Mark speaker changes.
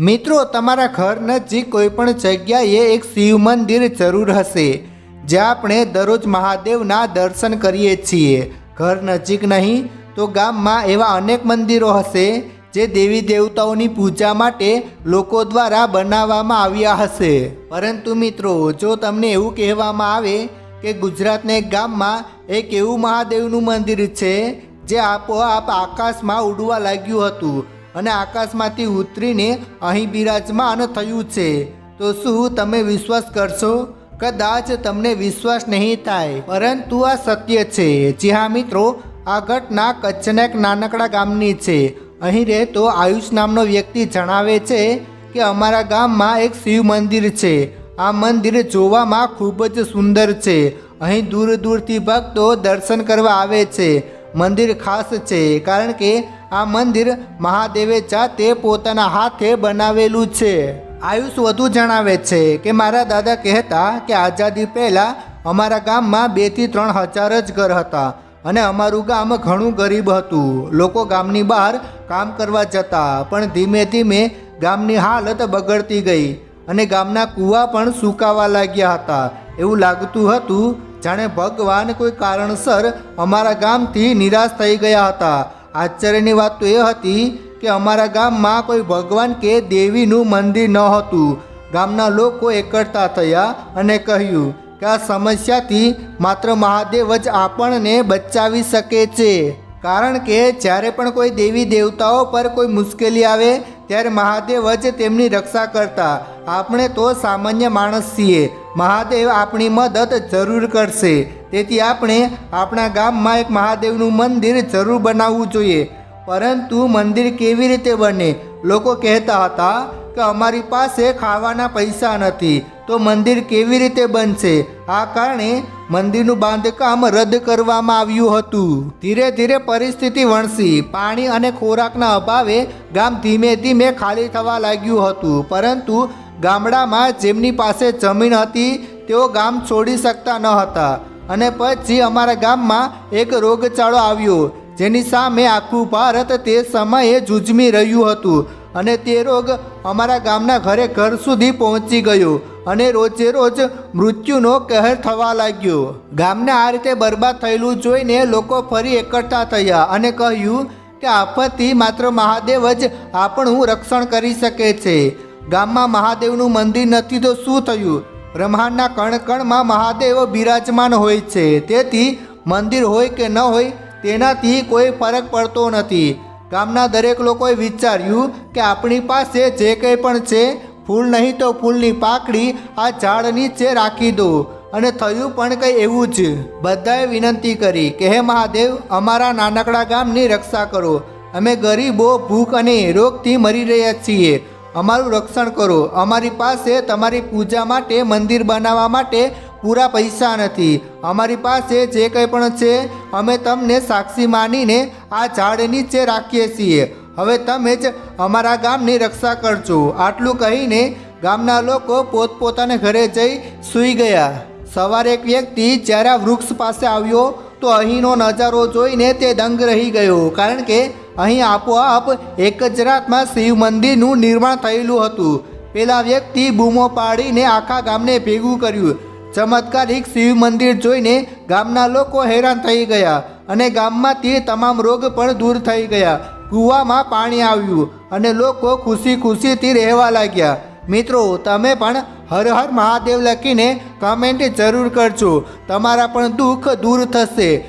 Speaker 1: મિત્રો, તમારા ઘર નજીક કોઈ પણ જગ્યાએ એક શિવ મંદિર જરૂર હશે જ્યાં આપણે દરરોજ મહાદેવના દર્શન કરીએ છીએ. ઘર નજીક નહીં, તો ગામમાં એવા અનેક મંદિરો હશે, જે દેવી દેવતાઓની પૂજા માટે લોકો દ્વારા બનાવવામાં આવ્યા હશે. પરંતુ મિત્રો, જો તમને એવું કહેવામાં આવે કે ગુજરાતના એક ગામમાં એક એવું મહાદેવનું મંદિર છે, જે આપોઆપ આકાશમાં ઉડવા લાગ્યું હતું અને આકાશમાંથી ઉતરીને અહીં બિરાજમાન થયું છે. તો શું તમે વિશ્વાસ કરશો? કદાચ તમને વિશ્વાસ નહીં થાય. પરંતુ આ સત્ય છે. જી હા મિત્રો, આ ઘટના કચ્છના એક નાનકડા ગામની છે. અહીં રહેતો આયુષ નામનો વ્યક્તિ જણાવે છે કે અમારા ગામમાં એક શિવ મંદિર છે. આ મંદિર જોવામાં ખૂબ જ સુંદર છે. અહીં દૂર દૂરથી ભક્તો દર્શન કરવા આવે છે. મંદિર ખાસ છે કારણ કે આ મંદિર મહાદેવે જાતે પોતાના હાથે બનાવેલું છે. આયુષ વધુ જણાવે છે કે મારા દાદા કહેતા કે આઝાદી પહેલાં અમારા ગામમાં બેથી ત્રણ હજાર જ ઘર હતા અને અમારું ગામ ઘણું ગરીબ હતું. લોકો ગામની બહાર કામ કરવા જતા, પણ ધીમે ધીમે ગામની હાલત બગડતી ગઈ અને ગામના કૂવા પણ સુકાવા લાગ્યા હતા. એવું લાગતું હતું, જાણે ભગવાન કોઈ કારણસર અમારા ગામથી નિરાશ થઈ ગયા હતા. આશ્ચર્યની વાત તો એ હતી કે અમારા ગામમાં કોઈ ભગવાન કે દેવીનું મંદિર ન હતું. ગામના લોકો એકઠા થયા અને કહ્યું કે આ સમસ્યાથી માત્ર મહાદેવ જ આપણને બચાવી શકે છે. કારણ કે જ્યારે પણ કોઈ દેવી દેવતાઓ પર કોઈ મુશ્કેલી આવે, ત્યારે મહાદેવ જ તેમની રક્ષા કરતા. આપણે તો સામાન્ય માણસ છીએ. મહાદેવ આપણી મદદ જરૂર કરશે. તેથી આપણે આપણા ગામમાં એક મહાદેવનું મંદિર જરૂર બનાવવું જોઈએ. પરંતુ મંદિર કેવી રીતે બને? લોકો કહેતા હતા કે અમારી પાસે ખાવાના પૈસા નથી. તો મંદિર કેવી રીતે બનશે? આ કારણે મંદિરનું બાંધકામ રદ કરવામાં આવ્યું હતું. ધીરે ધીરે પરિસ્થિતિ વણસી. પાણી અને ખોરાકના અભાવે ગામ ધીમે ધીમે ખાલી થવા લાગ્યું હતું. પરંતુ ગામડામાં જેમની પાસે જમીન હતી, તેઓ ગામ છોડી શકતા ન હતા. અને પછી અમારા ગામમાં એક રોગચાળો આવ્યો, જેની સામે આખું ભારત તે સમયે જૂજમી રહ્યું હતું. અને તે રોગ અમારા ગામના ઘરે ઘર સુધી પહોંચી ગયો અને રોજે રોજ મૃત્યુનો કહેર થવા લાગ્યો. ગામને આ રીતે બરબાદ થયેલું જોઈને લોકો ફરી એકઠા થયા અને કહ્યું કે આફતથી માત્ર મહાદેવ જ આપણું રક્ષણ કરી શકે છે. ગામમાં મહાદેવનું મંદિર નથી તો શું થયું? બ્રહ્માંડના કણ કણમાં મહાદેવ બિરાજમાન હોય છે. તેથી મંદિર હોય કે ન હોય, તેનાથી કોઈ ફરક પડતો નથી. ગામના દરેક લોકોએ વિચાર્યું કે આપણી પાસે જે કંઈ પણ છે, ફૂલ નહીં તો ફૂલની પાકડી આ ઝાડ નીચે રાખી દો. અને થયું પણ કંઈ એવું જ. બધાએ વિનંતી કરી કે, હે મહાદેવ, અમારા નાનકડા ગામની રક્ષા કરો. અમે ગરીબો, ભૂખ અને રોગથી મરી રહ્યા છીએ. અમારું રક્ષણ કરો. અમારી પાસે તમારી પૂજા માટે, મંદિર બનાવવા માટે પૂરા પૈસા નથી. અમારી પાસે જે કંઈ પણ છે, અમે તમને સાક્ષી માનીને આ ઝાડ નીચે રાખીએ છીએ. હવે તમે જ અમારા ગામની રક્ષા કરજો. આટલું કહીને ગામના લોકો પોતપોતાને ઘરે જઈ સૂઈ ગયા. સવારે એક વ્યક્તિ જ્યારે વૃક્ષ પાસે આવ્યો તો અહીંનો નજારો જોઈને તે દંગ રહી ગયો, કારણ કે અહીં આપોઆપ એક જ રાતમાં શિવ મંદિરનું નિર્માણ થયેલું હતું. પેલા વ્યક્તિ બૂમો પાડીને આખા ગામને ભેગું કર્યું. ચમત્કારિક શિવ મંદિર જોઈને ગામના લોકો હેરાન થઈ ગયા અને ગામમાંથી તમામ રોગ પણ દૂર થઈ ગયા. કૂવામાં પાણી આવ્યું અને લોકો ખુશી ખુશીથી રહેવા લાગ્યા. મિત્રો, તમે પણ હર હર મહાદેવ લખીને કમેન્ટ જરૂર કરજો. તમારા પણ દુઃખ દૂર થશે.